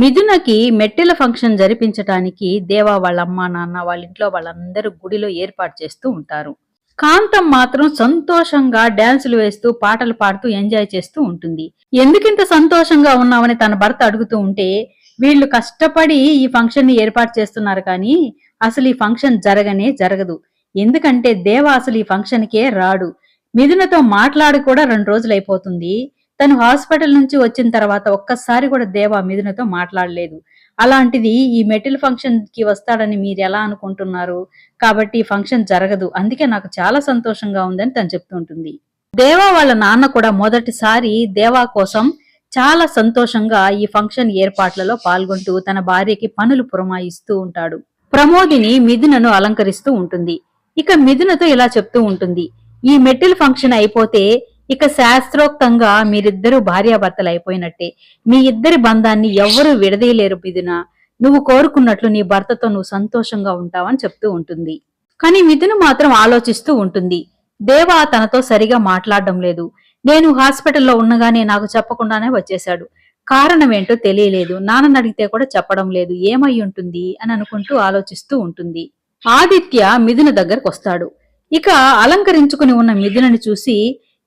మిథునకి మెట్టెల function జరిపించటానికి దేవా వాళ్ళ అమ్మ నాన్న వాళ్ళ ఇంట్లో వాళ్ళందరూ గుడిలో ఏర్పాటు చేస్తూ ఉంటారు. కాంతం మాత్రం సంతోషంగా డాన్సులు వేస్తూ పాటలు పాడుతూ ఎంజాయ్ చేస్తూ ఉంటుంది. ఎందుకింత సంతోషంగా ఉన్నామని తన భర్త అడుగుతూ ఉంటే వీళ్ళు కష్టపడి ఈ ఫంక్షన్ని ఏర్పాటు చేస్తున్నారు కానీ అసలు ఈ ఫంక్షన్ జరగనే జరగదు. ఎందుకంటే దేవ అసలు ఈ ఫంక్షన్ కే రాడు. మిథునతో మాట్లాడి కూడా రెండు రోజులు అయిపోతుంది తను హాస్పిటల్ నుంచి వచ్చిన తర్వాత ఒక్కసారి కూడా దేవ మిథునతో మాట్లాడలేదు. అలాంటిది ఈ మెటిల్ ఫంక్షన్కి వస్తాడని మీరు ఎలా అనుకుంటున్నారు? కాబట్టి ఫంక్షన్ జరగదు. అందుకే నాకు చాలా సంతోషంగా ఉందని తను చెప్తుంటుంది దేవా వాళ్ళ నాన్న కూడా మొదటిసారి దేవా కోసం చాలా సంతోషంగా ఈ ఫంక్షన్ ఏర్పాట్లలో పాల్గొంటూ తన భార్యకి పనులు పురమాయిస్తూ ఉంటాడు. ప్రమోదిని మిథునను అలంకరిస్తూ ఉంటుంది. ఇక మిథునతో ఇలా చెప్తూ ఉంటుంది. ఈ మెటిల్ ఫంక్షన్ అయిపోతే ఇక శాస్త్రోక్తంగా మీరిద్దరూ భార్యాభర్తలు అయిపోయినట్టే మీ ఇద్దరి బంధాన్ని ఎవ్వరూ విడదీయలేరు మిథున. నువ్వు కోరుకున్నట్లు నీ భర్తతో నువ్వు సంతోషంగా ఉంటావని చెప్తూ ఉంటుంది. కానీ మిథును మాత్రం ఆలోచిస్తూ ఉంటుంది. దేవా తనతో సరిగా మాట్లాడడం లేదు. నేను హాస్పిటల్లో ఉన్నగానే నాకు చెప్పకుండానే వచ్చేశాడు. కారణం ఏంటో తెలియలేదు. నాన్నని అడిగితే కూడా చెప్పడం లేదు. ఏమై ఉంటుంది అని అనుకుంటూ ఆలోచిస్తూ ఉంటుంది. ఆదిత్య మిథున దగ్గరకు వస్తాడు ఇక అలంకరించుకుని ఉన్న మిథునని చూసి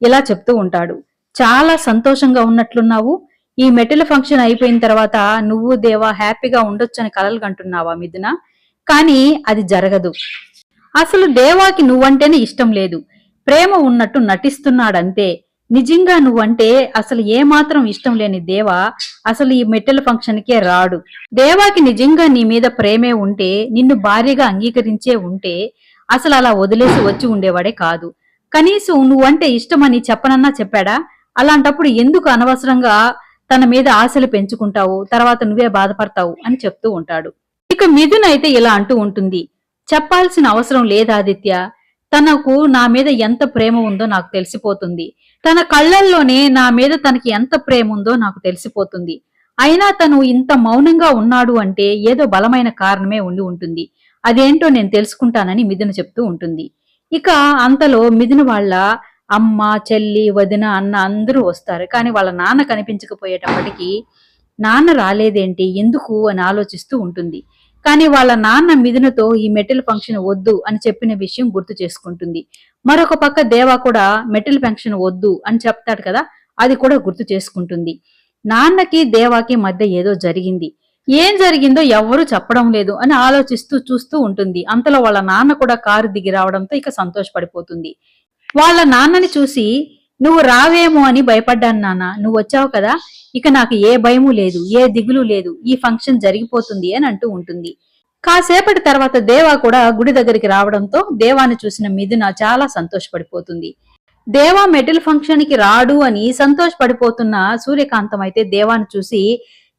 ఇలా చెప్తూ ఉంటాడు. చాలా సంతోషంగా ఉన్నట్లున్నావు. ఈ మెటల్ ఫంక్షన్ అయిపోయిన తర్వాత నువ్వు దేవా హ్యాపీగా ఉండొచ్చని కలలు కంటున్నావా మిథున? కానీ అది జరగదు. అసలు దేవాకి నువ్వంటేనే ఇష్టం లేదు. ప్రేమ ఉన్నట్టు నటిస్తున్నాడంతే. నిజంగా నువ్వంటే అసలు ఏమాత్రం ఇష్టం లేని దేవా అసలు ఈ మెట్టెల ఫంక్షన్ కే రాడు. దేవాకి నిజంగా నీ మీద ప్రేమే ఉంటే నిన్ను భార్యగా అంగీకరించే ఉంటే అసలు అలా వదిలేసి వచ్చి ఉండేవాడే కాదు. కనీసం నువ్వంటే ఇష్టమని చెప్పనన్నా చెప్పాడా? అలాంటప్పుడు ఎందుకు అనవసరంగా తన మీద ఆశలు పెంచుకుంటావు? తర్వాత నువ్వే బాధపడతావు అని చెప్తూ ఉంటాడు. ఇక మిథున్ అయితే ఇలా అంటూ ఉంటుంది. చెప్పాల్సిన అవసరం లేదాదిత్య తనకు నా మీద ఎంత ప్రేమ ఉందో నాకు తెలిసిపోతుంది. తన కళ్ళల్లోనే నా మీద తనకి ఎంత ప్రేమ ఉందో నాకు తెలిసిపోతుంది. అయినా తను ఇంత మౌనంగా ఉన్నాడు అంటే ఏదో బలమైన కారణమే ఉండి ఉంటుంది. అదేంటో నేను తెలుసుకుంటానని మిథున చెప్తూ ఉంటుంది. ఇక అంతలో మిదిన వాళ్ళ అమ్మ చెల్లి వదిన అన్న అందరూ వస్తారు. కానీ వాళ్ళ నాన్న కనిపించకపోయేటప్పటికీ నాన్న రాలేదేంటి? ఎందుకు? అని ఆలోచిస్తూ ఉంటుంది. కానీ వాళ్ళ నాన్న మిథునతో ఈ మెటల్ ఫంక్షన్ వద్దు అని చెప్పిన విషయం గుర్తు చేసుకుంటుంది. మరొక పక్క దేవా కూడా మెటల్ ఫంక్షన్ వద్దు అని చెప్తాడు కదా అది కూడా గుర్తు చేసుకుంటుంది. నాన్నకి దేవాకి మధ్య ఏదో జరిగింది. ఏం జరిగిందో ఎవ్వరూ చెప్పడం లేదు అని ఆలోచిస్తూ చూస్తూ ఉంటుంది. అంతలో వాళ్ళ నాన్న కూడా కారు దిగి రావడంతో ఇక సంతోషపడిపోతుంది. వాళ్ళ నాన్నని చూసి నువ్వు రావేమో అని భయపడ్డాను నాన్న. నువ్వు వచ్చావు కదా. ఇక నాకు ఏ భయము లేదు ఏ దిగులు లేదు. ఈ ఫంక్షన్ జరిగిపోతుంది అని అంటూ ఉంటుంది. కాసేపటి తర్వాత దేవా కూడా గుడి దగ్గరికి రావడంతో దేవాని చూసిన మిథున చాలా సంతోషపడిపోతుంది. దేవా మెటల్ ఫంక్షన్కి రాడు అని సంతోషపడిపోతున్న సూర్యకాంతం అయితే దేవాని చూసి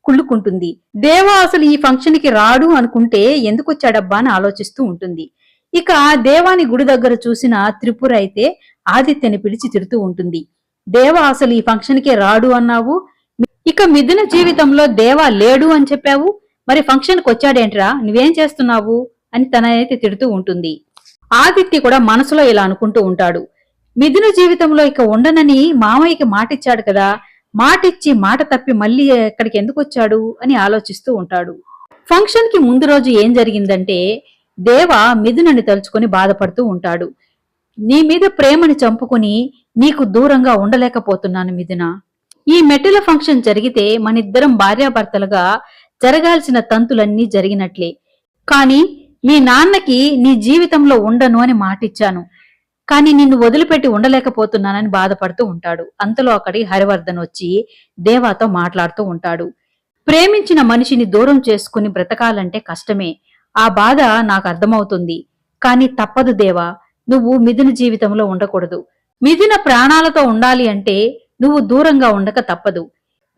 కుళ్ళుకుంటుంది. దేవా అసలు ఈ ఫంక్షన్కి రాడు అనుకుంటే ఎందుకు వచ్చాడబ్బా అని ఆలోచిస్తూ ఉంటుంది. ఇక దేవాని గుడి దగ్గర చూసిన త్రిపుర అయితే ఆదిత్యని పిలిచి తిడుతూ ఉంటుంది. దేవా అసలు ఈ ఫంక్షన్కి రాడు అన్నావు? ఇక మిథున జీవితంలో దేవా లేడు అని చెప్పావు? మరి ఫంక్షన్కి వచ్చాడేంట్రా? నువ్వేం చేస్తున్నావు? అని తనైతే తిడుతూ ఉంటుంది. ఆదిత్య కూడా మనసులో ఇలా అనుకుంటూ ఉంటాడు. మిథున జీవితంలో ఇక ఉండనని మామయ్యకి మాటిచ్చాడు కదా మాటిచ్చి మాట తప్పి మళ్ళీ ఎక్కడికి ఎందుకు వచ్చాడు అని ఆలోచిస్తూ ఉంటాడు. ఫంక్షన్కి ముందు రోజు ఏం జరిగిందంటే దేవ మిథునని తలుచుకొని బాధపడుతూ ఉంటాడు. నీ మీద ప్రేమని చంపుకుని నీకు దూరంగా ఉండలేకపోతున్నాను మిథున. ఈ మెట్టెల ఫంక్షన్ జరిగితే మనిద్దరం భార్యాభర్తలుగా జరగాల్సిన తంతులన్నీ జరిగినట్లే. కాని మీ నాన్నకి నీ జీవితంలో ఉండను అని మాటిచ్చాను. కానీ నిన్ను వదిలిపెట్టి ఉండలేకపోతున్నానని బాధపడుతూ ఉంటాడు. అంతలో అక్కడి హరివర్ధన్ వచ్చి దేవాతో మాట్లాడుతూ ఉంటాడు. ప్రేమించిన మనిషిని దూరం చేసుకుని బ్రతకాలంటే కష్టమే. ఆ బాధ నాకు అర్థమవుతుంది. కానీ తప్పదు దేవా నువ్వు మిథున జీవితంలో ఉండకూడదు. మిథున ప్రాణాలతో ఉండాలి అంటే నువ్వు దూరంగా ఉండక తప్పదు.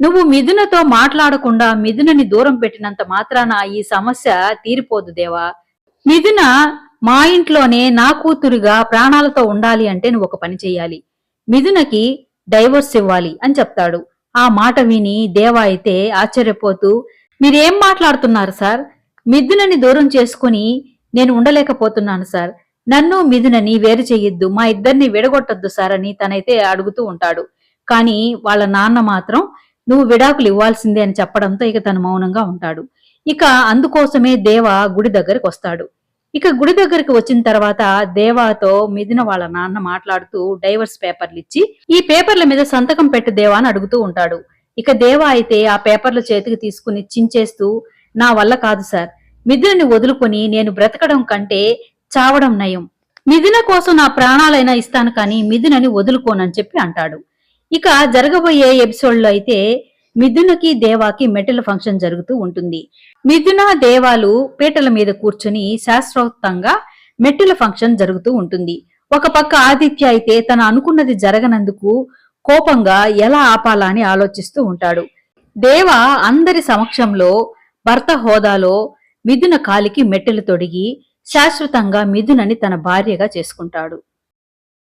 నువ్వు మిథునతో మాట్లాడకుండా మిథునని దూరం పెట్టినంత మాత్రాన ఈ సమస్య తీరిపోదు దేవా. మిథున మా ఇంట్లోనే నా కూతురుగా ప్రాణాలతో ఉండాలి అంటే నువ్వు ఒక పని చేయాలి మిథునకి డైవోర్స్ ఇవ్వాలి అని చెప్తాడు. ఆ మాట విని దేవా అయితే ఆశ్చర్యపోతూ మీరేం మాట్లాడుతున్నారు సార్? మిథునని దూరం చేసుకుని నేను ఉండలేకపోతున్నాను సార్. నన్ను మిథునని వేరు చెయ్యొద్దు. మా ఇద్దరిని విడగొట్టొద్దు సార్ అని తనైతే అడుగుతూ ఉంటాడు. కానీ వాళ్ళ నాన్న మాత్రం నువ్వు విడాకులు ఇవ్వాల్సిందే అని చెప్పడంతో ఇక తను మౌనంగా ఉంటాడు. ఇక అందుకోసమే దేవ గుడి దగ్గరికి వస్తాడు. ఇక గుడి దగ్గరికి వచ్చిన తర్వాత దేవాతో మిథున వాళ్ళ నాన్న మాట్లాడుతూ డైవర్స్ పేపర్లు ఇచ్చి ఈ పేపర్ల మీద సంతకం పెట్టు దేవా అని అడుగుతూ ఉంటాడు. ఇక దేవా అయితే ఆ పేపర్లు చేతికి తీసుకుని చించేస్తూ నా వల్ల కాదు సార్. మిథునని వదులుకొని నేను బ్రతకడం కంటే చావడం నయం. మిథున కోసం నా ప్రాణాలైనా ఇస్తాను కానీ మిథునని వదులుకోనని చెప్పి అంటాడు. ఇక జరగబోయే ఎపిసోడ్లో అయితే మిథునకి దేవాకి మెటల్ ఫంక్షన్ జరుగుతూ ఉంటుంది. మిథున దేవాలు పీటల మీద కూర్చుని శాస్త్రోక్తంగా మెట్టుల ఫంక్షన్ జరుగుతూ ఉంటుంది. ఒక పక్క ఆదిత్య అయితే తన అనుకున్నది జరగనందుకు కోపంగా ఎలా ఆపాలా అని ఆలోచిస్తూ ఉంటాడు. దేవ అందరి సమక్షంలో భర్త హోదాలో మిథున కాలికి మెట్టెలు తొడిగి శాశ్వతంగా మిథునని తన భార్యగా చేసుకుంటాడు.